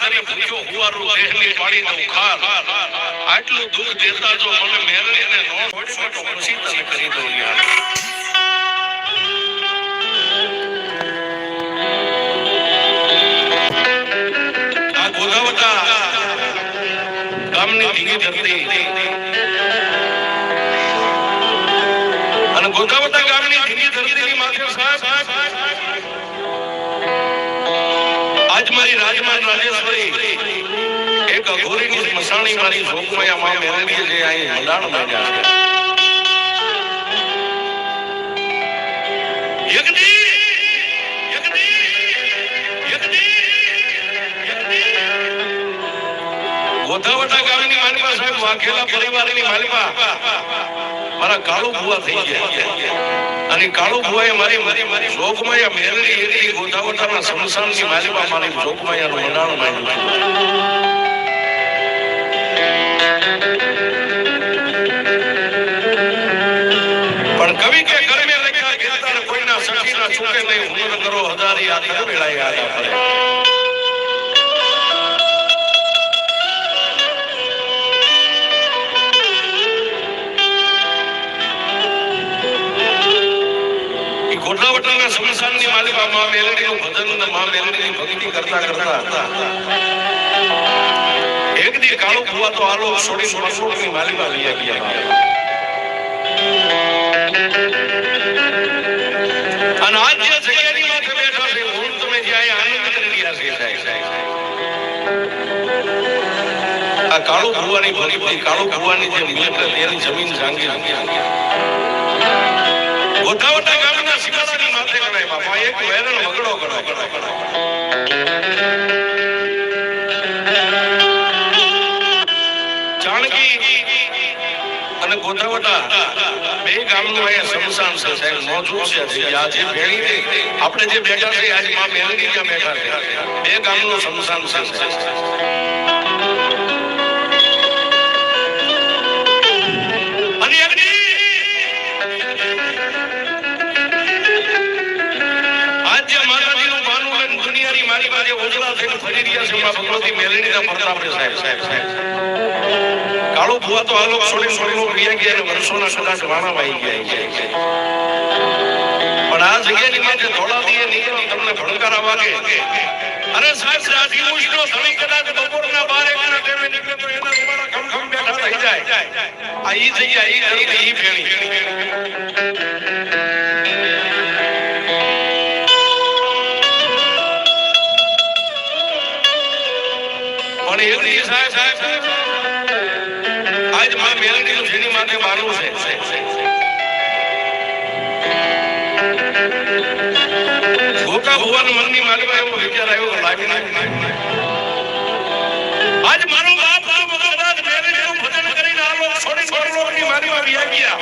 ખાઈ તને ભૂખ્યો હુવારું દેહની પાડી દઉં ખાર. આટલું દૂધ દેતા જો મને મેરડીને નો પછી તને કરી દઉં ગામની ધીંગી ધરતી. અને ગોધાવતા ગામની ધીંગી ધરતીની માથે સાહેબ મારી રાજમાન રાજેશ્વરી. એક અઘોરીની સ્મશાણી મારી જોગમાયા માં મેળવી છે અહીં મંડાણ માંડ્યા છે. યજ્ઞી! ગામની માલિકા સાહેબ મારા કાળુ ભુવા અને કાળુ મારી મારી મારી જોગમાયા મેરડી એકલી ગોધાવટાના સ્મશાનની માલિકા મારી જોગમાયાનું મંડાણ માંડ્યું પણ કવિ કે ગરમે લખ્યા કીર્તન કોઈના સખીના છૂટે નહીં હુનર કરો હજારી આ કર આયા પડે ઈ ગોઠાવટાના સ્મશાનની માલિકા માં મેલડીનું ભજન અને માં મેલડીની ભક્તિ કરતા કરતા એક દી કાળો કુવા તો આલો છોડી પરસોડની માલિકા લઈ ગયા. અને આજ જે જગ્યાની માથે બેઠા છે, હું તમે જ્યાં આનંદ કરી રહ્યા છે આ કાળો ભુવાની ભરી કાળો ભુવાની જે મિલકત, એની જમીન જાંગી જાંગી જાંગી શિકારાની શમશાન સાહેબ મોજું છે. આજે છે, આપણે જે બેઠા છે આજે માં મેલડી ત્યાં બેઠા છે? બે ગામનો સમસાન છે મારી પાસે ઓજળા થઈને ફરી રહ્યા છે. માં ના પડતા આપણે સાહેબ સાહેબ સાહેબ. કાળો ભુવા તો આલોક છોડી છોડી ગયા ગયા વર્ષોના કદાચ વાણા વાઈ ગયા પણ આ જગ્યાની માટે ધોળા દીએ નીકળી તમને ભણકાર વાગે. અરે સાહેબ, રાજી મુશ્નો ધણી કદાચ બપોરના બાર એકના ટાઈમે નીકળે તો એના રૂમાલા ખમ ખમ બેઠા થઈ જાય. આ ઈ જગ્યા, ઈ ધરતી ઈ ફેણી પણ એ દી સાહેબ સાહેબ આજમાં મેલડીનું જેની માથે માનવું છે ગોકા ભુવન મનની માલિકા એવો વિચાર આવ્યો લાગી નાખી. આજ મારો બાપ આ બધો મેરે જેવું ભજન કરીને આ લોક છોડી છોડી લોકની મારીમાં વ્યા ગયા.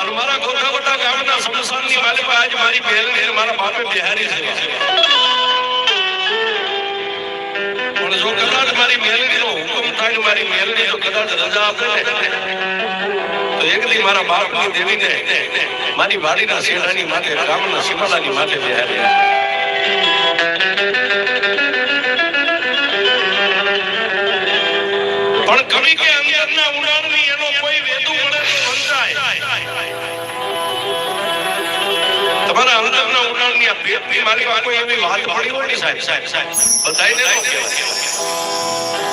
અને મારા ગોખાવટા ગામના સ્મશાનની માલિકા આજ મારી મેલડીને મારા બાપે બિહારી છે પણ જો કદાચ મારી મેલડીનો હુકમ થાય ને મારી મેલડી જો કદાચ રજા આપે તો એક દી મારા બાપની દેવીને મારી વાડીના શેઠાની માથે, ગામના સીમાલાની માથે બિહારી પણ કવિ કે અંદરના ઉડાણની એનો કોઈ વેદુ તમારા અંદરના ઉડાણની આ પેટની મારી કોઈ એવી વાત પડી હોય ને સાહેબ? સાહેબ સાહેબ બધાયને ન કહેવાય.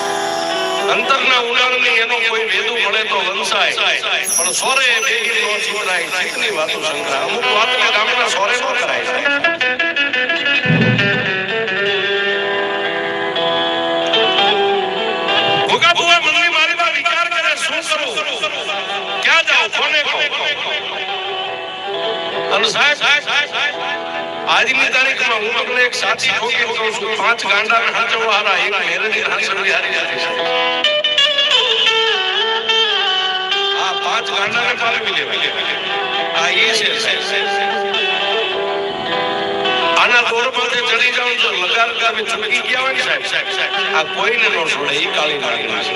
અંતરના ઊંડાણની એનો કોઈ વેદુ મળે તો વંશાય. પણ સોરે ભેગી નો છીતરાય ચિત્તની વાતો સંગ્રહ. અમુક વાતને ગામના સોરે નો કરાય. ભોગા સાહેબ સાહેબ અને સાહેબ આજની તારીખમાં હું તમને એક સાચી ઠોકી કહું છું. પાંચ ગાંડાના હાચવવા હારા એક મેરડી હાચવવી હારી જાતી છે. આ પાંચ ગાંડાને પાલવી લેવાય. આ એ છે. આના દોર માથે ચડી જાઉં તો લગાર ગામે ચૂકી ગયા હોય ને સાહેબ. સાહેબ આ કોઈને ન છોડે, એ કાળી કાળી નાખે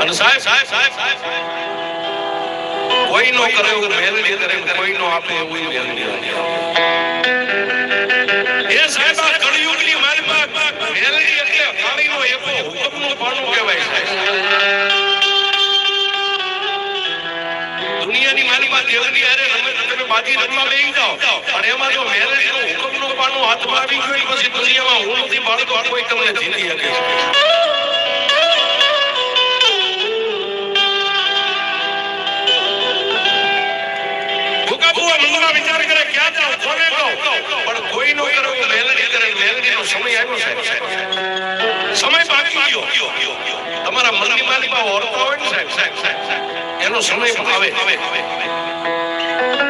અને સાહેબ સાહેબ સાહેબ સાહેબ કોઈ નો કરે એવું મેલડી કરે કોઈ નો આપે એવું મેલડી એ સાહેબ માલમાં કહેવાય દુનિયાની માલિકમાં દેવની હારે રમે બાજી રમવા બેસી જાઓ અને એમાં જો મેરેજનું હુકમનું પાનું હાથમાં આવી ગયું પછી દુનિયામાં હું નથી બાળકો કોઈ તમને જીતી શકે વિચાર કરે, ક્યાં જાઉં? કોને પણ કોઈ નો કરે મેલડી કરે સમય આવ્યો સાહેબ સમય બાકી ગયો. તમારા મનની માલિકમાં ઓરતા હોય ને સાહેબ? સાહેબ સાહેબ એનો સમય આવે આવે આવા.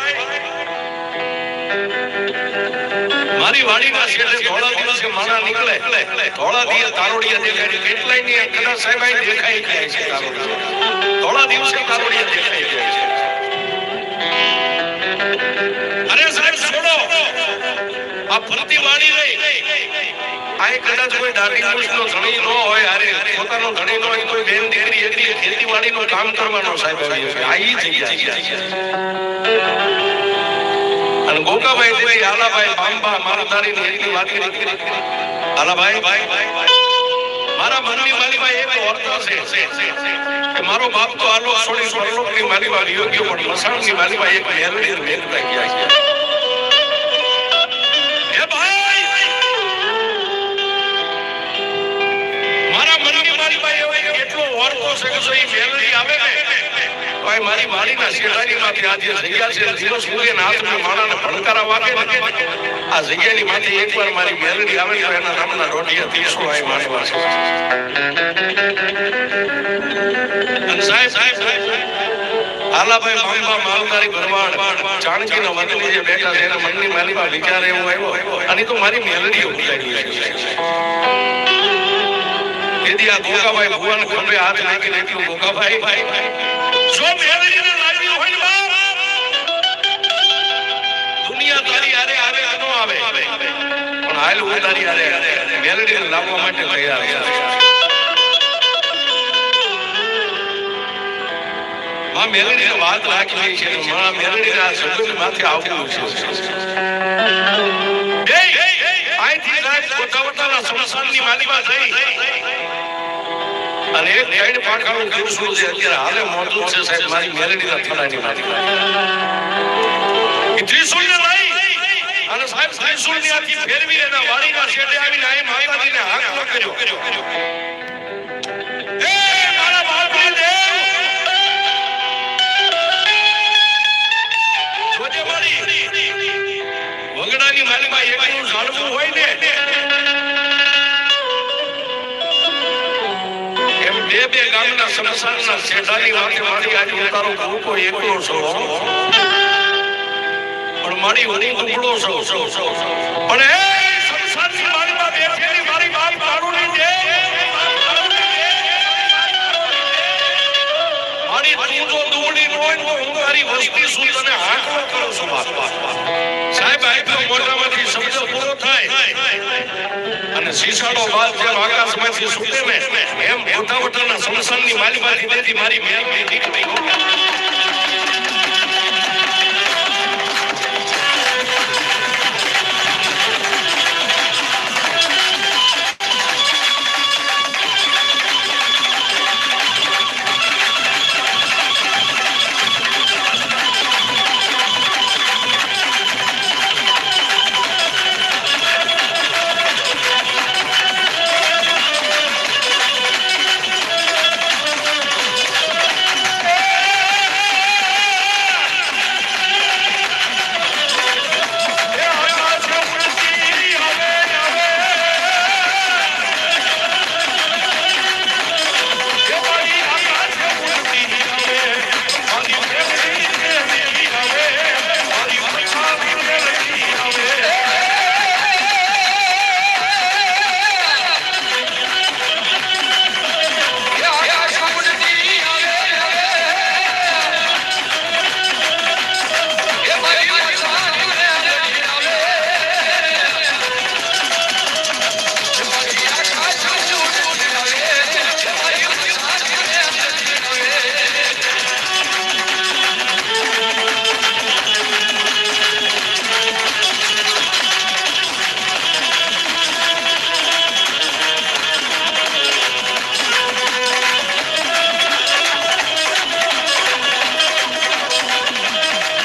મારી વાડીના શેઠે ધોળા દિવસે માણા નીકળે. ધોળા દિવસે તારોડિયા દેખાય કેટલાયની કદાચ સાહેબ અહીં દેખાય છે. ધોળા દિવસે તારોડિયા દેખાય છે અરે સાહેબ, છોડો. આ ફરતી વાડી રહી આ કદાચ કોઈ દાઢી મૂછનો ધણી ન હોય, અરે પોતાનો ધણી ન હોય, કોઈ બેન દીકરી એકલી ખેતીવાડીનું કામ કરવાનો સાહેબ આવી છે. આ ઈ જગ્યા અને ગોકાભાઈ દેવી આલાભાઈ બાંબા માલધારી ની એટલી વાત કરી. આલાભાઈ, મારા મનની માલીમાં એક વાર્તા છે કે મારો બાપ તો આલો છોડી મારી માલીમાં યોગ્ય પણ મસાણની માલીમાં એક મેલડી મેલતા ગયા છે. ભાઈ! મારા મનની માલીમાં એવો એટલો વાર્તો છે કે જો એ મેલડી આવે ને ભાઈ, મારી માળીના શેઠાણીમાંથી આ જે જગ્યા છે જીરો સૂર્યના હાથમાં માણાને ભણકારા વાગે ને. આ જગ્યાની માથે એકવાર મારી મેલડી આવે તો એના નામના રોટિયા ત્રીસો આવી માણવા છે. સાહેબ સાહેબ સાહેબ આલાભાઈ બાંબા માલધારી ભરવાડ, જાનકીના વતની જે બેઠા છે મનની માલીમાં વિચાર એવો આવ્યો. અને તો મારી મેલડીઓ તેથી આ ગોગાભાઈ ભુવન ખંભે હાથ નાખી નાખ્યું ગોગાભાઈ, જો મેલડીને લાવ્યું હોય ને દુનિયા તારી આવે કે ન આવે? પણ હાલ હું તારી હારે મેલડીને માટે તૈયાર છે. મેલડીને વાત રાખી છે માં મેલડીને આ શબ્દની માથે આવવું છે. ગોતાવતાના સ્મશાનની થઈ. અને એક ગાઈડ પાખાનું ત્રિશુળ છે? અત્યારે હાલે મોટું છે સાહેબ, મારી મેલડીના થડાની માલીમાં ત્રિશુળને લઈ. અને સાહેબ ત્રિશુળની આથી ફેરવી એના વાડીના શેઢે આવીને આ માતાજીને હાકલો કર્યો. સ્મશાનના શેઠાની વાતે મારી આજે હું. તારો ભૂકો એકલો કરું છું સાહેબ આટલો અને શીશાનો બાદ જેમ આકાશમાંથી છૂટે ને એમ મોટા મોટાના માલી માલીમાંથી દેતી મારી મેલડી નીકળી